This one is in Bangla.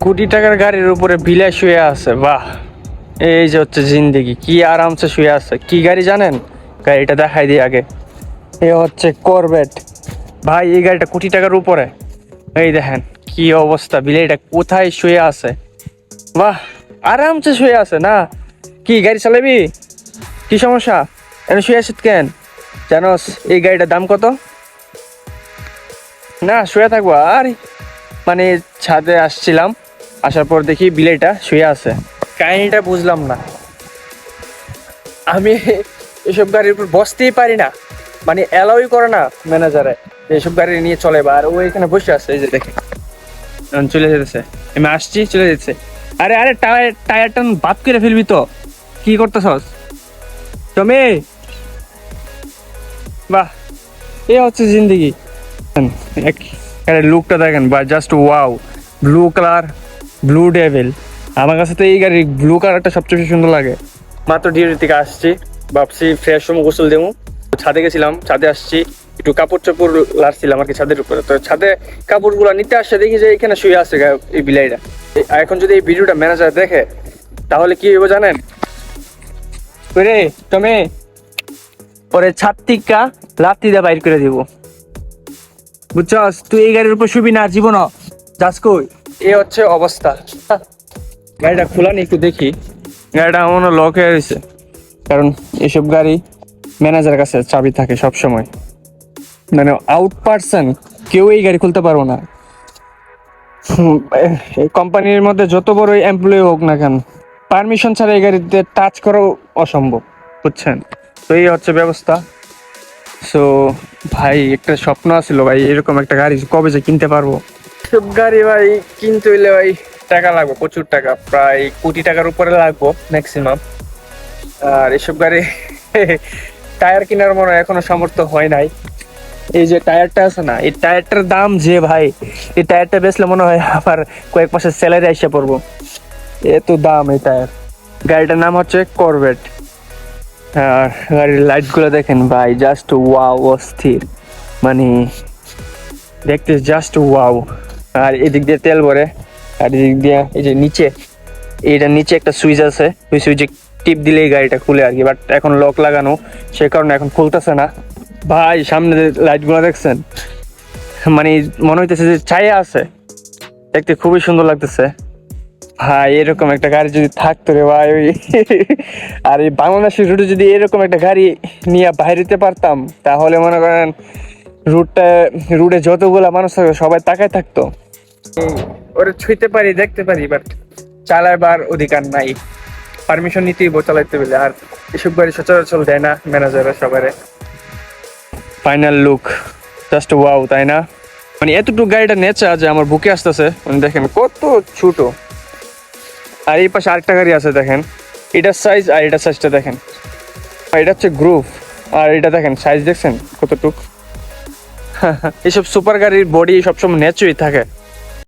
কোটি টাকার গাড়ির উপরে বিলাই শুয়ে আছে, বাহ। এই যে হচ্ছে জিন্দেগি, কি আরামসে শুয়ে আছে। কি গাড়ি জানেন? গাড়িটা দেখাই দিই আগে। এ হচ্ছে করবেট ভাই, এই গাড়িটা কোটি টাকার উপরে। এই দেখেন, কি অবস্থা বিলাইটা কোথায় শুয়ে আছে? বাহ, আরামসে শুয়ে আছে না? কি, গাড়ি চালাবি? কি সমস্যা? এনে শুয়ে আছিস কেন? জানোস, এই গাড়িটার দাম কত? না, শুয়ে থাকব। আর মানে ছাদে আসছিলাম। আসার পর দেখি বিলেটা শুয়ে আছে। কাহিনীটা বুঝলাম না। আমি এসব গাড়ির উপর বসতেই পারি না। মানে অ্যালাউই করে না ম্যানেজারে এসব গাড়ি নিয়ে চলে বা আর ও এখানে বসে আছে, এই যে দেখে চলে যেতেছে। আমি আসছি, চলে যেতেছে। আরে আরে, টায়ার, টায়ারটা বাদ করে ফেলবি তো। কি করতেছস? তুমি বাহ, এ হচ্ছে জিন্দগি। লুকটা দেখেন, বা just wow blue colour blue devil আমার কাছে তো এই গাড়ির ব্লু কালারটা সবচেয়ে বেশি সুন্দর লাগে। মাত্র ডিউটি থেকে আসছি ভাবছি ফ্রেশ সময় গোসল দেবো। ছাদে গেছিলাম ছাদে আসছি একটু কাপড় চোপড় লাড়ছিলাম আর কি ছাদের উপরে। তো ছাদে কাপড়গুলো নিতে আসছে দেখি যে এখানে শুয়ে আছে এই বিলাইটা এখন যদি এই ভিডিওটা ম্যানেজার দেখে তাহলে কি হইব জানেন? রে তুমি পরে ছাদ থেকে লাত্তি দিয়ে বাইর করে দিব। বুঝছস? তুই এই গাড়ির উপর শুবি না জীবন যাস কই? এই হচ্ছে অবস্থা। গাড়িটা খোলা নি একটু দেখি। গাড়িটা এমন লক হয়ে গেছে কারণ এসব গাড়ি ম্যানেজার কাছে চাবি থাকে সব সময় মানে আউট পার্সন কেউ এই গাড়ি খুলতে পারব না। কোম্পানির মধ্যে যত বড় এমপ্লয়ি হোক না কেন পারমিশন ছাড়া এই গাড়িতে টাচ করাও অসম্ভব বুঝছেন? তো এই হচ্ছে ব্যবস্থা। সো ভাই একটা স্বপ্ন আছিল ভাই এরকম একটা গাড়ি কবে যে কিনতে পারব। সব গাড়ি ভাই কিনতে হইলে ভাই টাকা লাগবে, প্রচুর টাকা। প্রায় কোটি টাকার উপরে লাগবো ম্যাক্সিমাম আর এসব গাড়ি টায়ার কেনার মনে এখনও সামর্থ্য হয় নাই। এই যে টায়ারটা আছে না, এই টায়ারটার দাম যে ভাই, এই টায়ারটা বেচলে মনে হয় আবার কয়েক মাসের স্যালারি এসে পড়ব। এত দাম এই টায়ার। গাড়িটার নাম হচ্ছে করবেট আর গাড়ির লাইটগুলো দেখেন ভাই জাস্ট ওয়াও অস্থির। মানে দেখতে জাস্ট ওয়াও আর এদিক দিয়ে তেল ভরে, আর এদিক দিয়ে এই যে নিচে এইটার নিচে একটা সুইচ আছে, ওই সুইচে টিপ দিলেই গাড়িটা খুলে আর কি। বাট এখন লক লাগানো, সে কারণে এখন খুলতেছে না। ভাই, সামনে লাইটগুলো দেখছেন মানে মনে হইতেছে যে ছায়া আছে। দেখতে খুবই সুন্দর লাগতেছে। ভাই, এরকম একটা গাড়ি যদি থাকতো রে ভাই। ওই আর এই বাংলাদেশের রুটে যদি এরকম একটা গাড়ি নিয়ে বাইরেতে পারতাম, তাহলে মনে করেন রুটটা রুটে যতগুলা মানুষ থাকবে সবাই তাকায় থাকতো। ওরে ছুঁইতে পারি দেখতে পারি বাট চালাইবার অধিকার নাই। পারমিশন নিতেই চালাইতে বলে আর এসব গাড়ি সচরাচর দেয় না ম্যানেজাররা সবারে। ফাইনাল লুক জাস্ট ওয়াও তাই না? মানে এতটুকু গাড়িটা নেচা যে আমার বুকে আসতেছে মানে দেখেন কত ছোট। আর এই পাশে আরেকটা গাড়ি আছে দেখেন। এটার সাইজ আর এটার সাইজটা দেখেন। আর এটা হচ্ছে গ্রুপ আর এটা দেখেন সাইজ দেখছেন কতটুক? এইসব সুপার গাড়ির বডি সবসময় নেচুই থাকে।